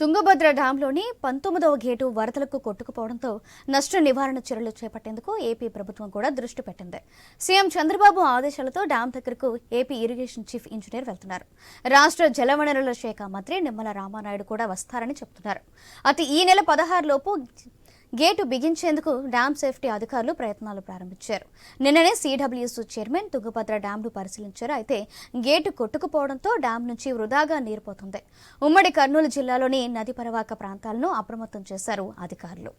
తుంగభద్ర డ్యాంలోని పంతొమ్మిదవ గేటు వరదలకు కొట్టుకుపోవడంతో నష్ట నివారణ చర్యలు చేపట్టేందుకు ఏపీ ప్రభుత్వం కూడా దృష్టి పెట్టింది. సీఎం చంద్రబాబు ఆదేశాలతో డ్యాం దగ్గరకు ఏపీ ఇరిగేషన్ చీఫ్ ఇంజనీర్ వెళ్తున్నారు. రాష్ట్ర జలవనరుల శాఖ మంత్రి నిమ్మల రామానాయుడు కూడా వస్తారని చెబుతున్నారు. అతి ఈ నెల పదహారు లోపు గేటు బిగించేందుకు డ్యాం సేఫ్టీ అధికారులు ప్రయత్నాలు ప్రారంభించారు. నిన్ననే సీడబ్ల్యూఎస్ చైర్మన్ తుంగభద్ర డ్యాంను పరిశీలించారు. అయితే గేటు కొట్టుకుపోవడంతో డ్యాం నుంచి వృధాగా నీరు పోతుంది. ఉమ్మడి కర్నూలు జిల్లాలోని నది పరవాక ప్రాంతాలను అప్రమత్తం చేశారు అధికారులు.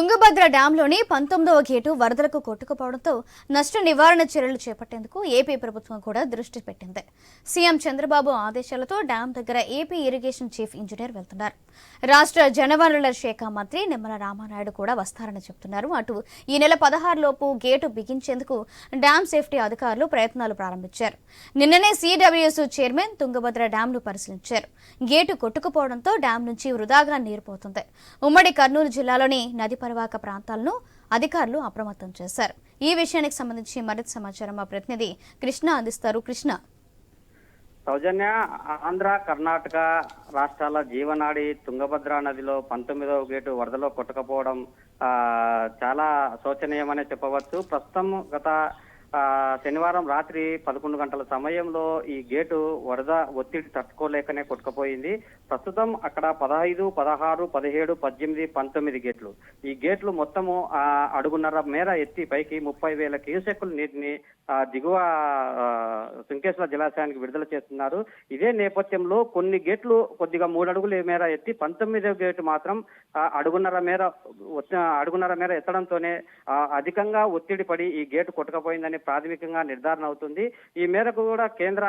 తుంగభద్ర డ్యాంలోని పంతొమ్మిదవ గేటు వరదలకు కొట్టుకుపోవడంతో నష్ట నివారణ చర్యలు చేపట్టేందుకు ఏపీ ప్రభుత్వం కూడా దృష్టి పెట్టింది. సీఎం చంద్రబాబు ఆదేశాలతో డ్యాం దగ్గర ఏపీ ఇరిగేషన్ చీఫ్ ఇంజనీర్ వెళ్తున్నారు. రాష్ట్ర జనవనరుల శాఖ మంత్రి నిమ్మల రామానాయుడు కూడా వస్తారని చెబుతున్నారు అటు ఈ నెల పదహారు లోపు గేటు బిగించేందుకు డ్యాం సేఫ్టీ అధికారులు ప్రయత్నాలు ప్రారంభించారు. నిన్ననే సీడబ్ల్యూఎస్ చైర్మన్ తుంగభద్ర డ్యాంను పరిశీలించారు. గేటు కొట్టుకుపోవడంతో డ్యాం నుంచి వృధాగా నీరు పోతుంది. ఉమ్మడి కర్నూలు జిల్లాలోని నది పరివాహక ప్రాంతాలను అధికారులు అప్రమత్తం చేశారు. ఈ విషయానికి సంబంధించి మరింత సమాచారం మా ప్రతినిధి కృష్ణ అందిస్తారు. కృష్ణ. సౌజన్య ఆంధ్ర కర్ణాటక రాష్ట్రాల జీవనాడి తుంగభద్ర నదిలో పంతొమ్మిదవ గేటు వరదలో కొట్టకపోవడం చాలా శోచనీయమనే చెప్పవచ్చు. ప్రస్తుతం గత శనివారం రాత్రి పదకొండు గంటల సమయంలో ఈ గేటు వరద ఒత్తిడి తట్టుకోలేకనే కొట్టుకుపోయింది. ప్రస్తుతం అక్కడ పదహైదు పదహారు పదిహేడు పద్దెనిమిది పంతొమ్మిది గేట్లు. ఈ గేట్లు మొత్తము ఆ, అడుగున్నర మేర ఎత్తి పైకి ముప్పై వేల క్యూసెక్కుల నీటిని దిగువ శృంకేశ్వర జలాశయానికి విడుదల చేస్తున్నారు. ఇదే నేపథ్యంలో కొన్ని గేట్లు కొద్దిగా మూడు అడుగుల మేర ఎత్తి పంతొమ్మిదవ గేటు మాత్రం ఆ, అడుగున్నర మేర అడుగున్నర మేర ఎత్తడంతోనే అధికంగా ఒత్తిడి పడి ఈ గేటు కొట్టుకపోయిందని ప్రాథమికంగా నిర్ధారణ అవుతుంది. ఈ మేరకు కూడా కేంద్ర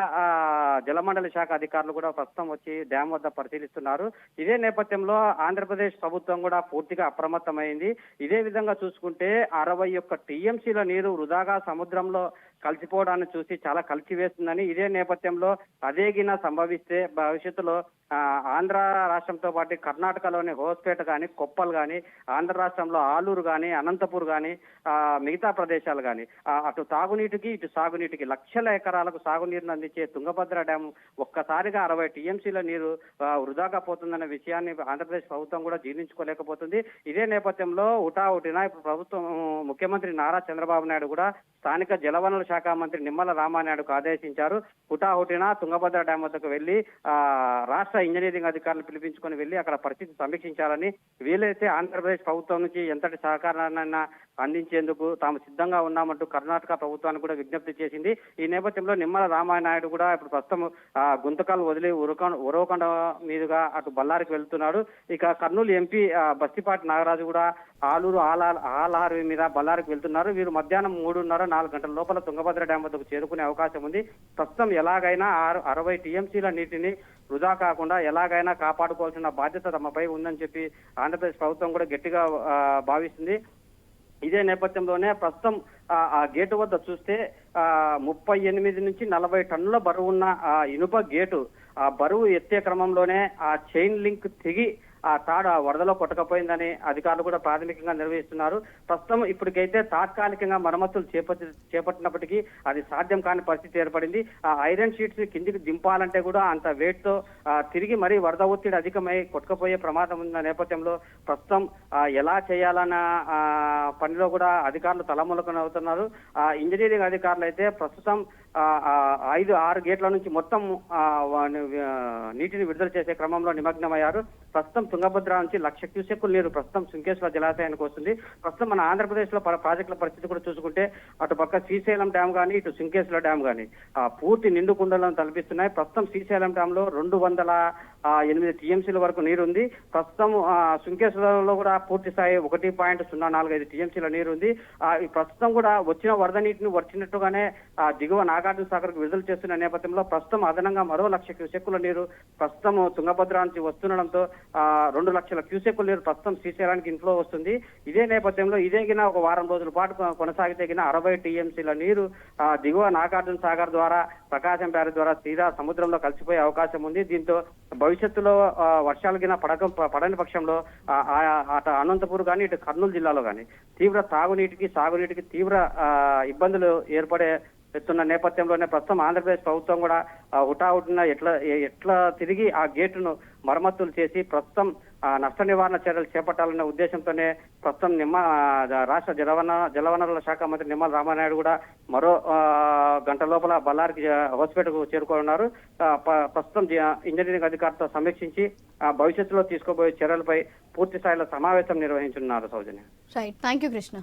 జలమండలి శాఖ అధికారులు కూడా ప్రస్తుతం వచ్చి డ్యాం వద్ద పరిశీలిస్తున్నారు. ఇదే నేపథ్యంలో ఆంధ్రప్రదేశ్ ప్రభుత్వం కూడా పూర్తిగా అప్రమత్తమైంది. ఇదే విధంగా చూసుకుంటే అరవై ఒక్క టీఎంసీల నీరు వృధాగా సముద్రంలో కలిసిపోవడాన్ని చూసి చాలా కలిసివేస్తుందని ఇదే నేపథ్యంలో అదేగిన సంభవిస్తే భవిష్యత్తులో ఆంధ్ర రాష్ట్రంతో పాటు కర్ణాటకలోని హోస్పేట కానీ కొప్పల్ కానీ ఆంధ్ర రాష్ట్రంలో ఆలూరు కానీ అనంతపూర్ కానీ మిగతా ప్రదేశాలు కానీ అటు తాగునీటికి ఇటు సాగునీటికి లక్షల ఎకరాలకు సాగునీరును అందించే తుంగభద్ర డ్యాం ఒక్కసారిగా అరవై టీఎంసీల నీరు వృధాగా పోతుందన్న విషయాన్ని ఆంధ్రప్రదేశ్ ప్రభుత్వం కూడా జీర్ణించుకోలేకపోతుంది. ఇదే నేపథ్యంలో హుటాహుటిన ఇప్పుడు ప్రభుత్వం ముఖ్యమంత్రి నారా చంద్రబాబు నాయుడు కూడా స్థానిక జలవనరుల శాఖ మంత్రి నిమ్మల రామానాయుడుకు ఆదేశించారు. హుటాహుటిన తుంగభద్ర డ్యాం వద్దకు వెళ్ళి రాష్ట్ర ఇంజనీరింగ్ అధికారులు పిలిపించుకొని వెళ్ళి అక్కడ పరిస్థితి సమీక్షించాలని వీలైతే ఆంధ్రప్రదేశ్ ప్రభుత్వం నుంచి ఎంతటి సహకారాన్నైనా అందించేందుకు తాము సిద్ధంగా ఉన్నామంటూ కర్ణాటక ప్రభుత్వానికి కూడా విజ్ఞప్తి చేసింది. ఈ నేపథ్యంలో నిమ్మల రామానాయుడు కూడా ఇప్పుడు ప్రస్తుతం ఆ, గుంతకాలు వదిలి ఉరక ఉరవకొండ మీదుగా అటు బళ్ళారికి వెళ్తున్నాడు. ఇక కర్నూలు ఎంపీ బస్తిపాటి నాగరాజు కూడా ఆలూరు ఆలా ఆలారు మీద బళ్ళారికి వెళ్తున్నారు. వీరు మధ్యాహ్నం మూడున్నర నాలుగు గంటల లోపల తుంగభద్ర డ్యాం వద్దకు చేరుకునే అవకాశం ఉంది. ప్రస్తుతం ఎలాగైనా ఆరు అరవై టీఎంసీల నీటిని వృధా కాకుండా ఎలాగైనా కాపాడుకోవాల్సిన బాధ్యత తమపై ఉందని చెప్పి ఆంధ్రప్రదేశ్ ప్రభుత్వం కూడా గట్టిగా భావిస్తుంది. ఇదే నేపథ్యంలోనే ప్రస్తుతం ఆ, ఆ గేటు వద్ద చూస్తే ఆ ముప్పై ఎనిమిది నుంచి నలభై టన్నుల బరువు ఉన్న ఆ ఇనుప గేటు ఆ బరువు ఎత్తే క్రమంలోనే ఆ చైన్ లింక్ తెగి ఆ తాడు ఆ వరదలో కొట్టకపోయిందని అధికారులు కూడా ప్రాథమికంగా నిర్వహిస్తున్నారు. ప్రస్తుతం ఇప్పటికైతే తాత్కాలికంగా మరమ్మతులు చేపట్టి చేపట్టినప్పటికీ అది సాధ్యం కాని పరిస్థితి ఏర్పడింది. ఆ ఐరన్ షీట్స్ కిందికి దింపాలంటే కూడా అంత వెయిట్తో తిరిగి మరీ వరద ఒత్తిడి అధికమై కొట్టుకుపోయే ప్రమాదం ఉన్న నేపథ్యంలో ప్రస్తుతం ఎలా చేయాలన్న ఆ, పనిలో కూడా అధికారులు తలములకన అవుతున్నారు ఆ ఇంజనీరింగ్ అధికారులు అయితే ప్రస్తుతం ఐదు ఆరు గేట్ల నుంచి మొత్తం నీటిని విడుదల చేసే క్రమంలో నిమగ్నమయ్యారు. ప్రస్తుతం తుంగభద్ర నుంచి లక్ష క్యూసెక్కుల నీరు ప్రస్తుతం సుంకేశ్వర జలాశయానికి వస్తుంది. ప్రస్తుతం మన ఆంధ్రప్రదేశ్లో ప్రాజెక్టుల పరిస్థితి కూడా చూసుకుంటే అటు పక్క శ్రీశైలం డ్యామ్ కానీ ఇటు సుంకేశ్వర డ్యామ్ కానీ పూర్తి నిండు కుండలను తలపిస్తున్నాయి. ప్రస్తుతం శ్రీశైలం డ్యామ్లో రెండు వందల ఎనిమిది టీఎంసీల వరకు నీరు ఉంది ప్రస్తుతం శృంకేశ్వరంలో కూడా పూర్తి స్థాయి ఒకటి పాయింట్ సున్నా నాలుగు ఐదు టీఎంసీల నీరు ఉంది ఈ ప్రస్తుతం కూడా వచ్చిన వరద నీటిని వచ్చినట్టుగానే దిగువ నాగార్జున సాగర్కు విడుదల చేస్తున్న నేపథ్యంలో ప్రస్తుతం అదనంగా మరో లక్ష క్యూసెక్కుల నీరు ప్రస్తుతం తుంగభద్ర నుంచి వస్తుండడంతో రెండు లక్షల క్యూసెక్కుల నీరు ప్రస్తుతం శ్రీశైలానికి ఇంట్లో వస్తుంది. ఇదే నేపథ్యంలో ఇదే గిన ఒక వారం రోజుల పాటు కొనసాగితే గిన అరవై టీఎంసీల నీరు దిగువ నాగార్జున సాగర్ ద్వారా ప్రకాశం బ్యారేజ్ ద్వారా తీరా సముద్రంలో కలిసిపోయే అవకాశం ఉంది. దీంతో భవిష్యత్తులో వర్షాలు గిన పడక పడని పక్షంలో అటు అనంతపూర్ కానీ ఇటు కర్నూలు జిల్లాలో కానీ తీవ్ర తాగునీటికి సాగునీటికి తీవ్ర ఇబ్బందులు ఏర్పడే ఎత్తున్న నేపథ్యంలోనే ప్రస్తుతం ఆంధ్రప్రదేశ్ ప్రభుత్వం కూడా హుటాహుటిన ఎట్లా ఎట్లా తిరిగి ఆ గేటును మరమ్మతులు చేసి ప్రస్తుతం నష్ట నివారణ చర్యలు చేపట్టాలనే ఉద్దేశంతోనే ప్రస్తుతం నిమ్మ రాష్ట్ర జలవన జలవనరుల శాఖ మంత్రి నిమ్మల రామానాయుడు కూడా మరో గంట లోపల బళ్ళారికి ఆ, హోస్పేటకు చేరుకోనున్నారు. ప్రస్తుతం ఇంజనీరింగ్ అధికారితో సమీక్షించి ఆ, భవిష్యత్తులో తీసుకోబోయే చర్యలపై పూర్తి స్థాయిలో సమావేశం నిర్వహించనున్నారు Sowjanya. Right thank you Krishna